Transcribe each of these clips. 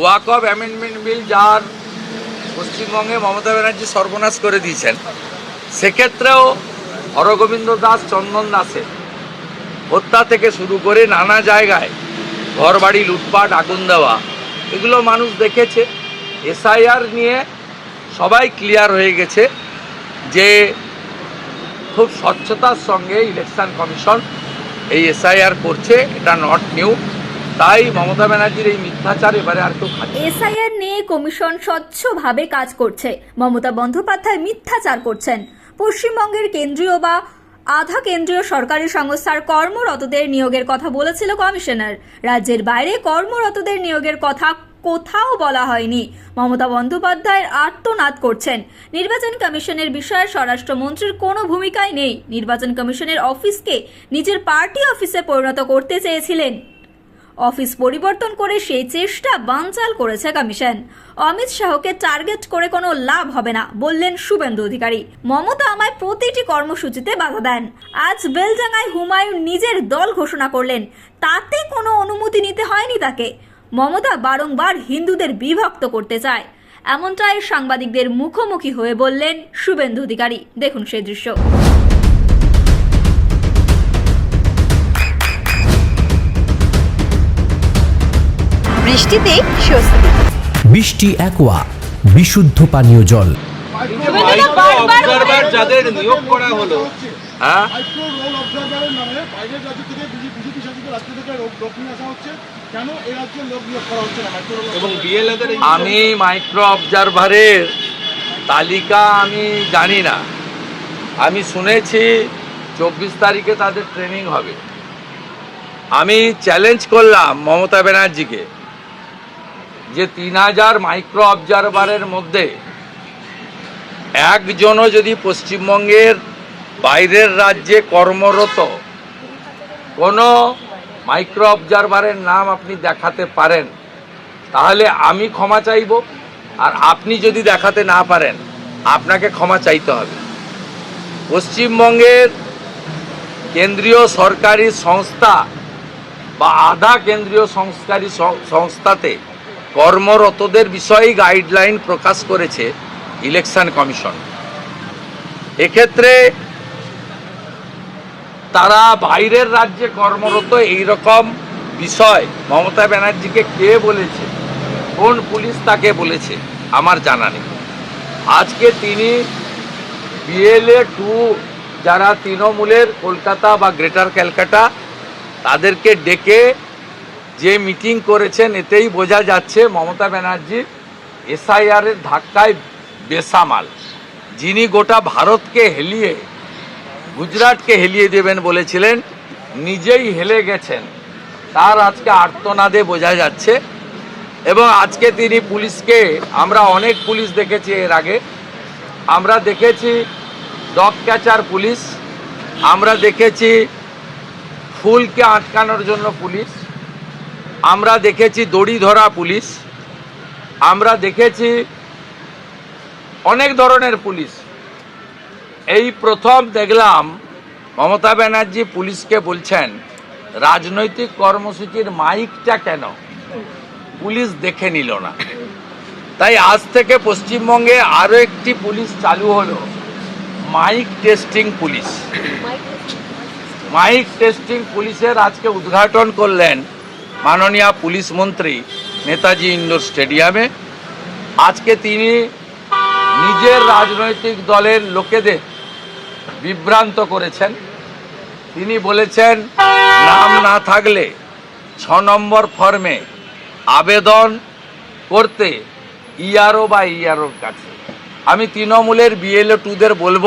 ওয়াকফ amendment bill যার পশ্চিমবঙ্গে মমতা ব্যানার্জি সর্বনাশ করে দিয়েছেন। সেক্ষেত্রেও হরগোবিন্দ দাস, চন্দন দাসের হত্যা থেকে শুরু করে নানা জায়গায় ঘরবাড়ি, লুটপাট, আগুন দেওয়া, এগুলো মানুষ দেখেছে। এসআইআর নিয়ে সবাই ক্লিয়ার হয়ে গেছে যে খুব স্বচ্ছতার সঙ্গে ইলেকশন কমিশন এই এসআইআর করছে, এটা নট নিউ তাই মমতা ব্যানার্জির এই মিথ্যাচার এবারে আর কেউ এসআইআর নিয়ে কমিশন স্বচ্ছভাবে কাজ করছে। মমতা বন্দ্যোপাধ্যায় মিথ্যাচার করছেন। পশ্চিমবঙ্গের কেন্দ্রীয় বা আধা কেন্দ্রীয় সরকারি সংস্থার কর্মরতদের নিয়োগের কথা বলেছিল কমিশনার। রাজ্যের বাইরে কর্মরতদের নিয়োগের কথা কোথাও বলা হয়নি। মমতা বন্দ্যোপাধ্যায়ের আত্মনাদ করছেন। নির্বাচন কমিশনের বিষয়ে স্বরাষ্ট্রমন্ত্রীর কোনো ভূমিকাই নেই। নির্বাচন কমিশনের অফিসকে নিজের পার্টি অফিসে পরিণত করতে চেয়েছিলেন। অফিস পরিবর্তন করে সেই চেষ্টা বানচাল করেছে কমিশন। অমিত শাহকে টার্গেট করে কোনো লাভ হবে না, বললেন শুভেন্দু অধিকারী। মমতা আমায় প্রতিটি কর্মসূচিতে বাধা দেন। আজ বেলডাঙ্গায় হুমায়ুন নিজের দল ঘোষণা করলেন, তাতে কোনো অনুমতি নিতে হয়নি তাকে। মমতা বারংবার হিন্দুদের বিভক্ত করতে চায়। এমনটাই সাংবাদিকদের মুখোমুখি হয়ে বললেন শুভেন্দু অধিকারী। দেখুন সেই দৃশ্য। বৃষ্টিতে স্বস্তি। বৃষ্টি অ্যাকোয়া বিশুদ্ধ পানীয় জল। যাদের নিয়োগ করা হলো হ্যাঁ? আমি মাইক্রো অবজারভারের তালিকা আমি জানি না। আমি শুনেছি চব্বিশ তারিখে তাদের ট্রেনিং হবে। আমি চ্যালেঞ্জ করলাম মমতা ব্যানার্জিকে। যে তিন হাজার মাইক্রো অবজারভারের মধ্যে একজনও যদি পশ্চিমবঙ্গের বাইরের রাজ্যে কর্মরত, কোনো মাইক্রো অবজারভারের নাম আপনি দেখাতে পারেন, তাহলে আমি ক্ষমা চাইব। আর আপনি যদি দেখাতে না পারেন, আপনাকে ক্ষমা চাইতে হবে। পশ্চিমবঙ্গের কেন্দ্রীয় সরকারি সংস্থা বা আধা কেন্দ্রীয় সংস্কারী সংস্থাতে কর্মরতদের বিষয়েই গাইডলাইন প্রকাশ করেছে ইলেকশন কমিশন। এক্ষেত্রে তারা বাইরের রাজ্যে কর্মরত এই রকম বিষয় মমতা ব্যানার্জিকে কে বলেছে? কোন পুলিশ তাকে বলেছে? আমার জানা নেই। আজকে তিনি বিএলএ টু যারা তৃণমূলের কলকাতা বা গ্রেটার ক্যালকাটা তাদেরকে ডেকে যে মিটিং করেছেন, এতেই বোঝা যাচ্ছে মমতা ব্যানার্জি এসআইআরের ধাক্কায় বেসামাল। যিনি গোটা ভারতকে হেলিয়ে, গুজরাটকে হেলিয়ে দেবেন বলেছিলেন, নিজেই হেলে গেছেন। তার আজকে আর্তনাদে বোঝা যাচ্ছে। এবং আজকে তিনি পুলিশকে, আমরা অনেক পুলিশ দেখেছি এর আগে। আমরা দেখেছি ডগ ক্যাচার পুলিশ, আমরা দেখেছি ফুলকে আটকানোর জন্য পুলিশ। আমরা দেখেছি দড়ি ধরা পুলিশ, আমরা দেখেছি অনেক ধরনের পুলিশ। এই প্রথম দেখলাম মমতা ব্যানার্জি পুলিশকে বলছেন, রাজনৈতিক কর্মসূচির মাইকটা কেন? পুলিশ দেখে নিল না। তাই আজ থেকে পশ্চিমবঙ্গে আরও একটি পুলিশ চালু হলো, mike testing police. Mike testing পুলিশের আজকে উদ্ঘাটন করলেন মাননীয় পুলিশ মন্ত্রী নেতাজি ইন্ডোর স্টেডিয়ামে। আজকে তিনি নিজের রাজনৈতিক দলের লোকেদের বিভ্রান্ত করেছেন। তিনি বলেছেন, নাম না থাকলে ছ নম্বর ফর্মে আবেদন করতে ইআরও বা ইআরওর কাছে। আমি তৃণমূলের বিএলও টুদের বলব,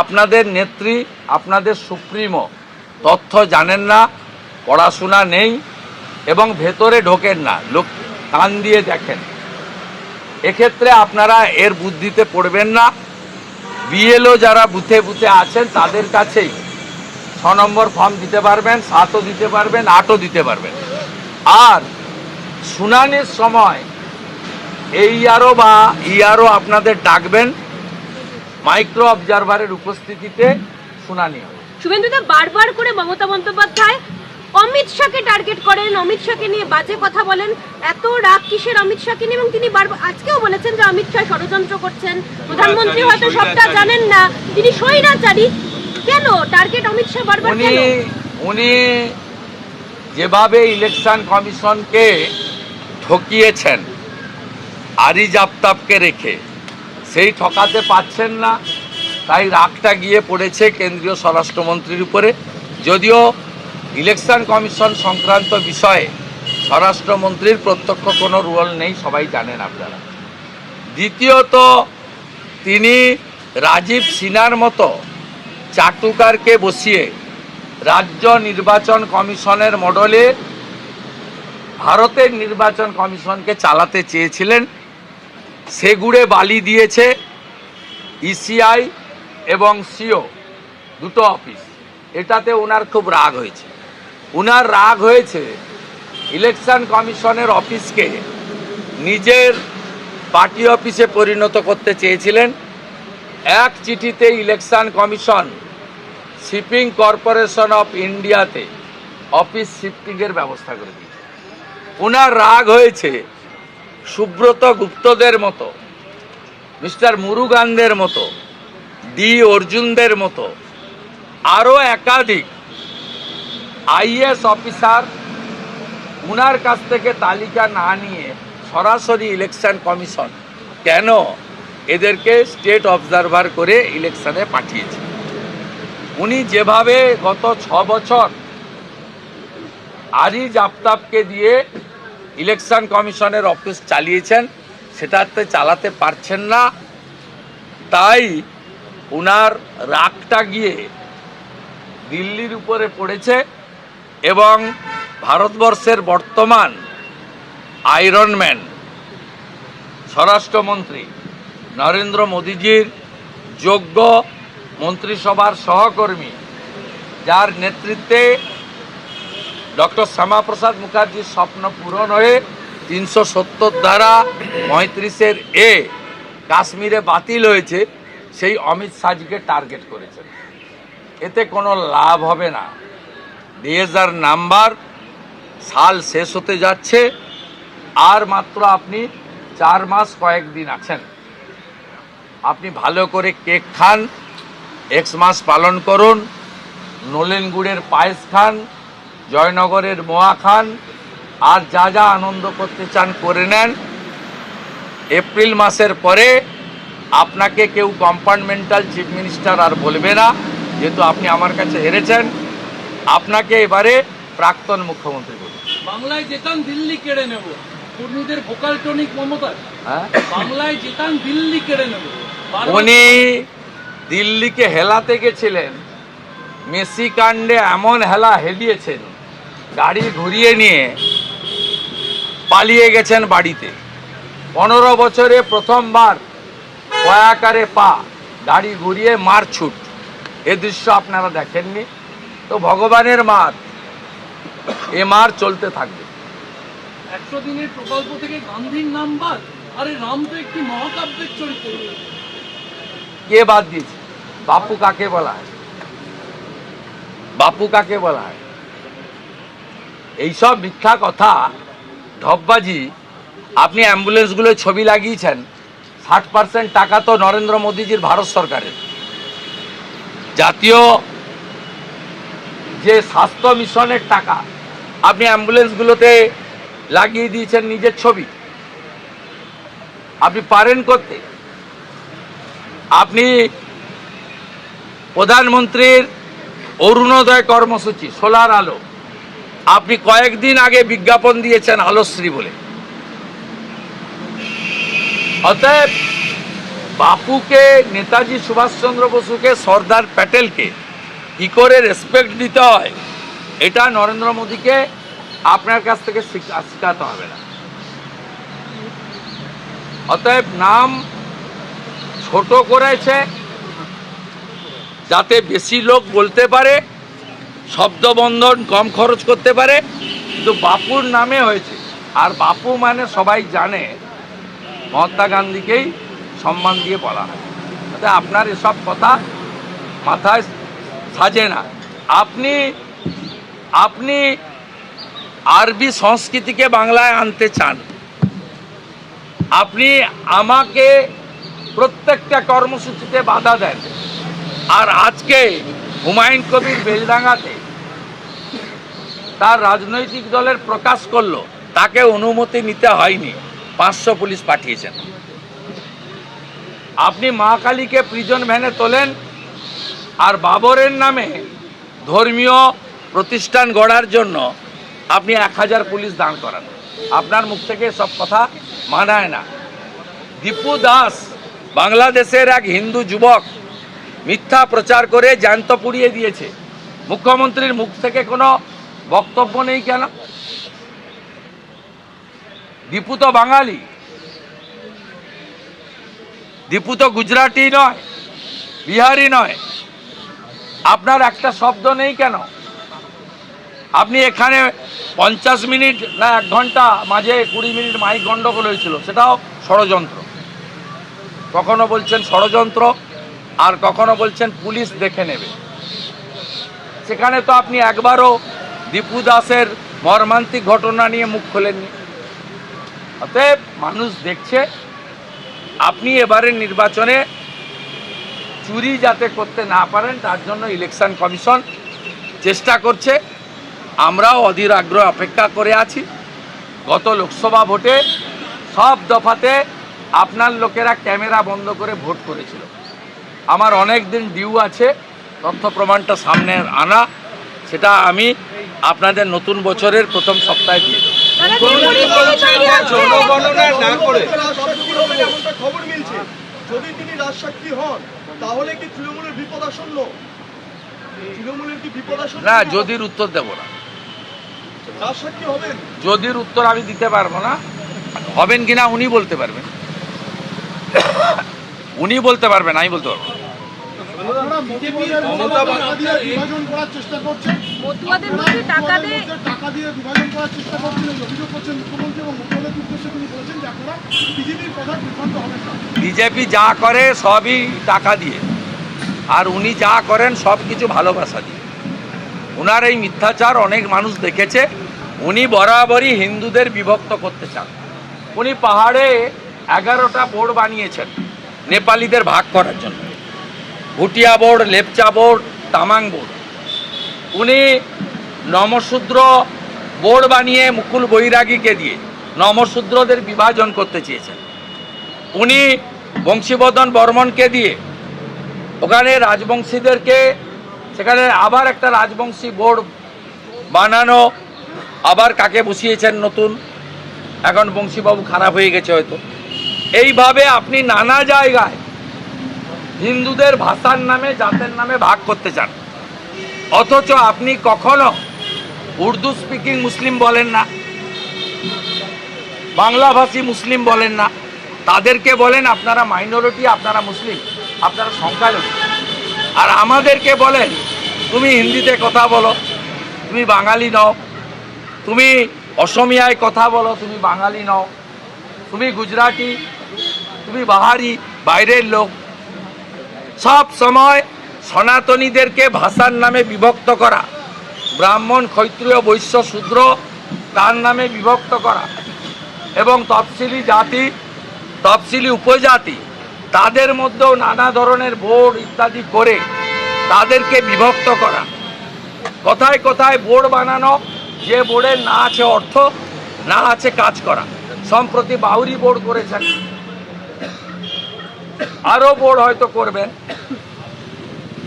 আপনাদের নেত্রী, আপনাদের সুপ্রিমো, তথ্য জানেন না, পড়াশোনা নেই এবং ভেতরে ঢোকেন না। লোক কান দিয়ে দেখেন। এক্ষেত্রে আপনারা এর বুদ্ধিতে পড়বেন না। বিএলও যারা বুথে বুথে আছেন, তাদের কাছেই ছ নম্বর ফর্ম দিতে পারবেন, সাতও দিতে পারবেন, আটও দিতে পারবেন। আর শুনানির সময় এই আরও বা ইআরও আপনাদের ডাকবেন, মাইক্রো অবজারভারের উপস্থিতিতে শুনানি হবে। শুভেন্দুদা, বারবার করে মমতা বন্দ্যোপাধ্যায় অমিত শাহকে টার্গেট করেন অমিত শাহকে নিয়ে বাজে কথা বলেন। এত রাগ কিসের অমিত শাহকে নিয়ে? এবং তিনি বারবার আজকেও বলেছেন যে অমিত শাহ ষড়যন্ত্র করছেন। প্রধানমন্ত্রী হয়তো সবটা জানেন না। তিনি স্বৈরাচারী কেন? টার্গেট অমিত শাহ বারবার উনি কেন? উনি যেভাবে ইলেকশন কমিশনকে ঠকিয়েছেন আরিজ আফতাবকে রেখে সেই ঠকাতে পাচ্ছেন না। তাই রাগটা গিয়ে পড়েছে কেন্দ্রীয় স্বরাষ্ট্রমন্ত্রীর উপরে। যদিও ইলেকশন কমিশন সংক্রান্ত বিষয়ে স্বরাষ্ট্রমন্ত্রীর প্রত্যক্ষ কোনো রোল নেই, সবাই জানেন আপনারা। দ্বিতীয়ত, তিনি রাজীব সিনহার মতো চাটুকারকে বসিয়ে রাজ্য নির্বাচন কমিশনের মডেলে ভারতের নির্বাচন কমিশনকে চালাতে চেয়েছিলেন। সেগুড়ে বালি দিয়েছে ইসিআই এবং সিও, দুটো অফিস। এটাতে ওনার খুব রাগ হয়েছে। ওনার রাগ হয়েছে ইলেকশন কমিশনের অফিসকে নিজের পার্টি অফিসে পরিণত করতে চেয়েছিলেন। এক চিঠিতে election commission shipping corporation of ইন্ডিয়াতে অফিস শিফটিংয়ের ব্যবস্থা করে দিয়েছে। ওনার রাগ হয়েছে সুব্রত গুপ্তদের মতো, মিস্টার মুরুগানদের মতো, ডি অর্জুনদের মতো, আরও একাধিক আইএস অফিসার উনার কাছ থেকে তালিকা না নিয়ে সরাসরি ইলেকশন কমিশন কেন এদেরকে স্টেট অবজারভার করে ইলেকশনে পাঠিয়েছে? উনি যেভাবে গত ছ বছর আরিজ আফতাবকে দিয়ে ইলেকশন কমিশনের অফিস চালিয়েছেন, সেটাতে চালাতে পারছেন না। তাই উনার রাগটা গিয়ে দিল্লির উপরে পড়েছে। এবং ভারতবর্ষের বর্তমান আয়রনম্যান স্বরাষ্ট্রমন্ত্রী নরেন্দ্র মোদীজির যোগ্য মন্ত্রিসভার সহকর্মী, যার নেতৃত্বে ডক্টর শ্যামাপ্রসাদ মুখার্জির স্বপ্ন পূরণ হয়ে তিনশো সত্তর দ্বারা পঁয়ত্রিশের এ কাশ্মীরে বাতিল হয়েছে, সেই অমিত শাহজিকে টার্গেট করেছেন। এতে কোনো লাভ হবে না। ডিএসআর নাম্বার সাল শেষ হতে যাচ্ছে, আর মাত্র আপনি চার মাস কয়েকদিন আছেন। আপনি ভালো করে কেক খান এক্স মাস পালন করুন, নলেন গুড়ের পায়েস খান, জয়নগরের মোয়া খান, আর যা যা আনন্দ করতে চান করে নেন। এপ্রিল মাসের পরে আপনাকে কেউ কম্পার্টমেন্টাল চিফ মিনিস্টার আর বলবে না, যেহেতু আপনি আমার কাছে হেরেছেন। আপনাকে এবারে প্রাক্তন মুখ্যমন্ত্রী বলবে বাংলায় যেতাম দিল্লি কেড়ে নেব। কর্মীদের ভোকাল টনিক মমতা হ্যাঁ? বাংলায় যেতাম দিল্লি কেড়ে নেব। উনি দিল্লিকে হেলাতে গেছিলেন। মেসি কাণ্ডে এমন হেলা হেলিয়েছেন গাড়ি ঘুরিয়ে নিয়ে পালিয়ে গেছেন বাড়িতে। পনেরো বছরে প্রথমবার কয়াকারে পা গাড়ি ঘুরিয়ে মার ছুট এ দৃশ্য আপনারা দেখেননি? তো ভগবানের মার এ মার চলতে থাকবে। একশো দিনের প্রকল্প থেকে গান্ধীর নাম বাদ আরে রাম তো একটি মহাকাব্যের চরিত্র। কে বাদ দিয়েছে? বাপু কাকে বলা হয়? বাপু কাকে বলা হয়? এইসব মিথ্যা কথা ঢপবাজি আপনি অ্যাম্বুলেন্সগুলোয় ছবি লাগিয়েছেন ষাট পার্সেন্ট টাকা তো নরেন্দ্র মোদীজির ভারত সরকারের। জাতীয় যে স্বাস্থ্য মিশনের টাকা আপনি অ্যাম্বুলেন্সগুলোতে লাগিয়ে দিয়েছেন নিজের ছবি, আপনি পারেন করতে। আপনি প্রধানমন্ত্রীর অরুণোদয় কর্মসূচি, সোলার আলো, আপনি কয়েকদিন আগে বিজ্ঞাপন দিয়েছেন আলোশ্রী বলে। অতএব বাপুকে, নেতাজি সুভাষচন্দ্র বসুকে, সর্দার প্যাটেলকে কি করে রেসপেক্ট দিতে হয়, এটা নরেন্দ্র মোদীকে আপনার কাছ থেকে শিখ- শেখাতে হবে না। অতএব নাম ছোট করেছে, যাতে বেশি লোক বলতে পারে শব্দবন্ধন কম খরচ করতে পারে, কিন্তু বাপুর নামে হয়েছে। আর বাপু মানে সবাই জানে, মহাত্মা গান্ধীকেই সম্মান দিয়ে বলা হয়। আপনার এসব কথা মাথায় সাজে না। আপনি আপনি আরবি সংস্কৃতিকে বাংলায় আনতে চান। আপনি আমাকে প্রত্যেকটা কর্মসূচিতে বাধা দেন। আর আজকে হুমায়ুন কবির বেলডাঙ্গাতে তার রাজনৈতিক দলের প্রকাশ করল, তাকে অনুমতি নিতে হয়নি। পাঁচশো পুলিশ পাঠিয়েছেন। আপনি মা কালীকে প্রিজন ভ্যানে তোলেন আর বাবরের নামে ধর্মীয় প্রতিষ্ঠান গড়ার জন্য আপনি এক হাজার পুলিশ দান করান। আপনার মুখ থেকে সব কথা মানায় না। দীপু দাস, বাংলাদেশের এক হিন্দু যুবক, মিথ্যা প্রচার করে জ্যান্ত পুড়িয়ে দিয়েছে। মুখ্যমন্ত্রীর মুখ থেকে কোনো বক্তব্য নেই কেন? দীপু তো বাঙালি। দীপু তো গুজরাটি নয়, বিহারি নয়। আপনার একটা শব্দ নেই কেন? আপনি এখানে পঞ্চাশ মিনিট না এক ঘণ্টা, মাঝে কুড়ি মিনিট মাইক গন্ডগোল হয়েছিল, সেটাও ষড়যন্ত্র। কখনো বলছেন ষড়যন্ত্র, আর কখনো বলছেন পুলিশ দেখে নেবে। সেখানে তো আপনি একবারও দীপু দাসের মর্মান্তিক ঘটনা নিয়ে মুখ খোলেননি। অতএব মানুষ দেখছে, আপনি এবারের নির্বাচনে চুরি যাতে করতে না পারেন তার জন্য ইলেকশন কমিশন চেষ্টা করছে। আমরাও অধীর আগ্রহ অপেক্ষা করে আছি। গত লোকসভা ভোটে সব দফাতে আপনার লোকেরা ক্যামেরা বন্ধ করে ভোট করেছিল। আমার অনেক দিন ডিউ আছে তথ্য প্রমাণটা সামনে আনা সেটা আমি আপনাদের নতুন বছরের প্রথম সপ্তাহে দিয়ে দেবো। তারা কি পরিস্থিতি তৈরি হচ্ছে? এমনটা খবর মিলছে। যদি তিনি রাজসাক্ষী হন তাহলে কি তৃণমূলের বিপদ আসন্ন? তৃণমূলের কি বিপদ আসন্ন? না যদির উত্তর দেব না। হবেন? যদির উত্তর আমি দিতে পারব না হবেন কিনা উনি বলতে পারবেন। উনি বলতে পারবেন আমি বলতে পারব না। আপনারা মমতাদের টাকা দিয়ে বিভাজন করার চেষ্টা করছেন। মধ্যে টাকা দিয়ে টাকা দিয়ে বিভাজন করার চেষ্টা করছেন অভিযোগ করছেন মুখ্যমন্ত্রী এবং মুখ্যমন্ত্রীর উদ্দেশ্যে তিনি বলেছেন যে আপনারা বিজেপির কথা বিভ্রান্ত হবেন না। বিজেপি যা করে সবই টাকা দিয়ে। আর উনি যা করেন সব কিছু ভালোবাসা দিয়ে। ওনার এই মিথ্যাচার অনেক মানুষ দেখেছে। উনি বরাবরই হিন্দুদের বিভক্ত করতে চান। উনি পাহাড়ে এগারোটা বোর্ড বানিয়েছেন নেপালিদের ভাগ করার জন্য। Bhutia board, Lepcha board, Tamang board. উনি নমশূদ্র বোর্ড বানিয়ে মুকুল বৈরাগীকে দিয়ে নমশূদ্রদের বিভাজন করতে চেয়েছেন। উনি বংশীবদন বর্মনকে দিয়ে ওখানে রাজবংশীদেরকে, সেখানে আবার একটা রাজবংশী বোর্ড বানানো, আবার কাকে বসিয়েছেন নতুন? এখন বংশীবাবু খারাপ হয়ে গেছে হয়তো। এইভাবে আপনি নানা জায়গায় হিন্দুদের ভাষার নামে, জাতের নামে ভাগ করতে চান। অথচ আপনি কখনো উর্দু স্পিকিং মুসলিম বলেন না, বাংলাভাষী মুসলিম বলেন না। তাদেরকে বলেন, আপনারা মাইনরিটি আপনারা মুসলিম, আপনারা সংখ্যালঘু। আর আমাদেরকে বলেন, তুমি হিন্দিতে কথা বলো, তুমি বাঙালি নও, তুমি অসমিয়ায় কথা বলো, তুমি বাঙালি নও, তুমি গুজরাটি, তুমি বাহারি, বাইরের লোক সব সময় সনাতনীদেরকে ভাষার নামে বিভক্ত করা। ব্রাহ্মণ, ক্ষত্রিয়, বৈশ্য, শূদ্র, তার নামে বিভক্ত করা। এবং তফসিলি জাতি, তফসিলি উপজাতি, তাদের মধ্যেও নানা ধরনের বোর্ড ইত্যাদি করে তাদেরকে বিভক্ত করা। কোথায় কোথায় বোর্ড বানানো, যে বোর্ডের না আছে অর্থ, না আছে কাজ করা। সম্প্রতি বাউরি বোর্ড করেছেন। আরও বোর্ড হয়তো করবেন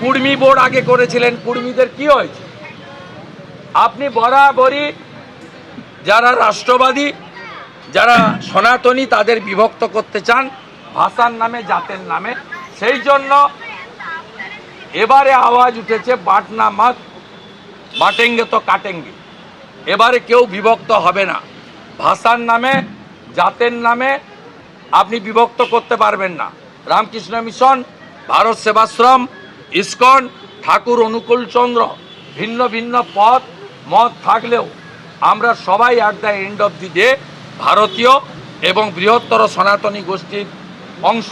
কুর্মি বোর্ড আগে করেছিলেন, কুর্মীদের কি হয়েছে? আপনি বরাবরই যারা রাষ্ট্রবাদী, যারা সনাতনী, তাদের বিভক্ত করতে চান, ভাষার নামে, জাতের নামে। সেই জন্য এবারে আওয়াজ উঠেছে, বাটনা মত, বাটেঙ্গে তো কাটেঙ্গে। এবারে কেউ বিভক্ত হবে না। ভাষার নামে, জাতের নামে আপনি বিভক্ত করতে পারবেন না। Ramakrishna mission, Bharat Sevashram, ISKCON, Thakur Anukul Chandra. ভিন্ন ভিন্ন পথ, মত থাকলেও আমরা সবাই at the end of the day ভারতীয় এবং বৃহত্তর সনাতনী গোষ্ঠীর অংশ।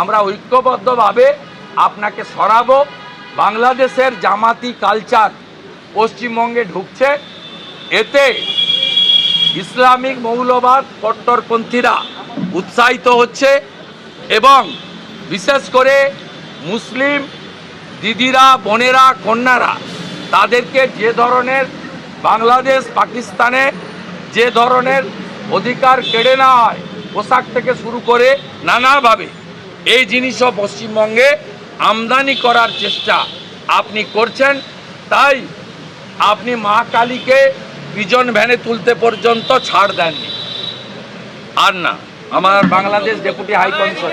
আমরা ঐক্যবদ্ধভাবে আপনাকে সরাবো, বাংলাদেশের জামাতি কালচার পশ্চিমবঙ্গে ঢুকছে। এতে ইসলামিক মৌলবাদ কট্টরপন্থীরা উৎসাহিত হচ্ছে। এবং বিশেষ করে মুসলিম দিদিরা, বোনেরা, কন্যারা, তাদেরকে যে ধরনের বাংলাদেশ, পাকিস্তানে যে ধরনের অধিকার কেড়ে নেওয়া হয়, পোশাক থেকে শুরু করে নানাভাবে এই জিনিসও পশ্চিমবঙ্গে আমদানি করার চেষ্টা আপনি করছেন। তাই আপনি মা কালীকে পিজন ভ্যানে তুলতে পর্যন্ত ছাড় দেননি। আর না। আমার বাংলাদেশ ডেপুটি হাই কমিশন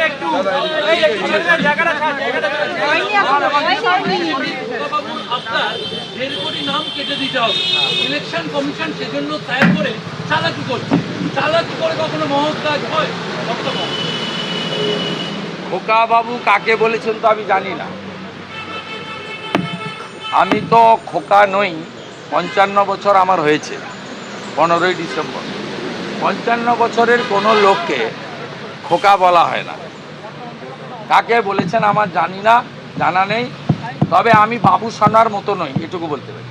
বাবুর আপনার দেড় কোটি নাম কেটে দিতে হবে ইলেকশন কমিশন সেজন্য করে চালাকি করছে। চালাকি করে কখনো মহৎ কাজ হয়? খোকা বাবু কাকে বলেছেন তো আমি জানি না। আমি তো খোকা নই পঞ্চান্ন বছর আমার হয়েছে পনেরোই ডিসেম্বর। পঞ্চান্ন বছরের কোনো লোককে খোকা বলা হয় না। কাকে বলেছেন আমার জানি না, জানা নেই। তবে আমি বাবু সানার মতো নই এটুকু বলতে পারি।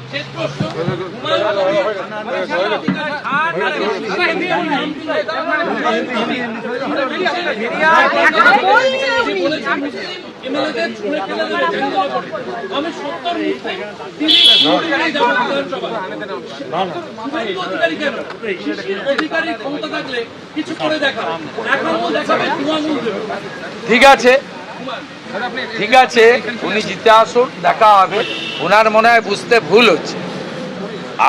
ঠিক আছে। ঠিক আছে, উনি জিতে আসুন, দেখা হবে। ওনার মনে হয় বুঝতে ভুল হচ্ছে।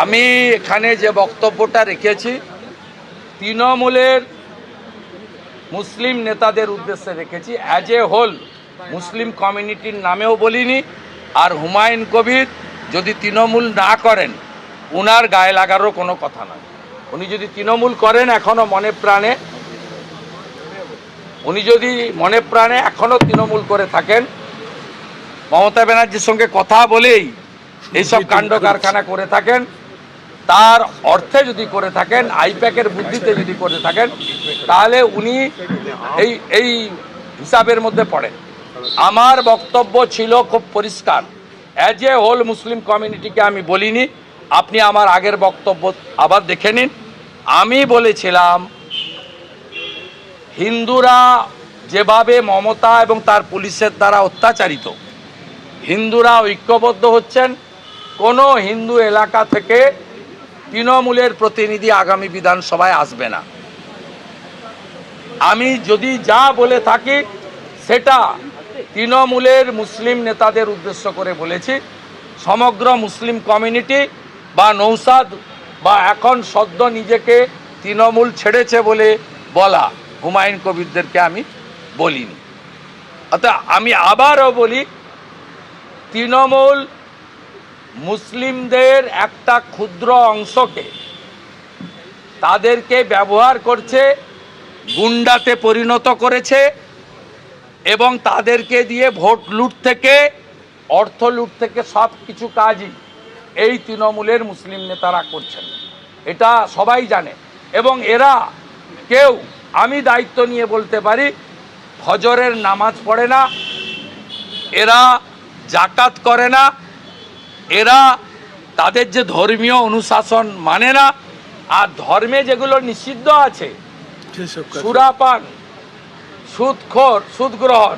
আমি এখানে যে বক্তব্যটা রেখেছি, তৃণমূলের মুসলিম নেতাদের উদ্দেশ্যে রেখেছি। অ্যাজ এ হোল মুসলিম কমিউনিটির নামেও বলিনি, আর হুমায়ুন কবির যদি তৃণমূল না করেন ওনার গায়ে লাগারও কোনো কথা নয়। উনি যদি তৃণমূল করেন এখনও মনে প্রাণে উনি যদি মনে প্রাণে এখনও তৃণমূল করে থাকেন মমতা ব্যানার্জির সঙ্গে কথা বলেই এইসব কাণ্ড কারখানা করে থাকেন তার অর্থে যদি করে থাকেন আইপ্যাকের বুদ্ধিতে যদি করে থাকেন তাহলে উনি এই এই হিসাবের মধ্যে পড়েন। আমার বক্তব্য ছিল খুব পরিষ্কার। অ্যাজ এ হোল মুসলিম কমিউনিটিকে আমি বলিনি আপনি আমার আগের বক্তব্য আবার দেখে নিন। আমি বলেছিলাম হিন্দুরা যেভাবে মমতা এবং তার পুলিশের দ্বারা অত্যাচারিত, হিন্দুরা ঐক্যবদ্ধ হচ্ছেন, কোনো হিন্দু এলাকা থেকে তৃণমূলের প্রতিনিধি আগামী বিধানসভায় আসবে না। আমি যদি যা বলে থাকি, সেটা তৃণমূলের মুসলিম নেতাদের উদ্দেশ্য করে বলেছি। সমগ্র মুসলিম কমিউনিটি বা নৌসাদ বা এখন সদ্য নিজেকে তৃণমূল ছেড়েছে বলে বলা। হুমায়ুন কবিরদেরকে আমি বলিনি। অর্থাৎ আমি আবারও বলি, তৃণমূল মুসলিমদের একটা ক্ষুদ্র অংশকে তাদেরকে ব্যবহার করছে, গুন্ডাতে পরিণত করেছে এবং তাদেরকে দিয়ে ভোট লুট থেকে, অর্থ লুট থেকে সব কিছু কাজই এই তৃণমূলের মুসলিম নেতারা করছেন। এটা সবাই জানে এবং এরা কেউ আমি দায়িত্ব নিয়ে বলতে পারি ফজরের নামাজ পড়ে না এরা জাকাত করে না এরা তাদের যে ধর্মীয় অনুশাসন মানে না আর ধর্মে যেগুলো নিষিদ্ধ আছে সুরাপান সুদখোর সুদ গ্রহণ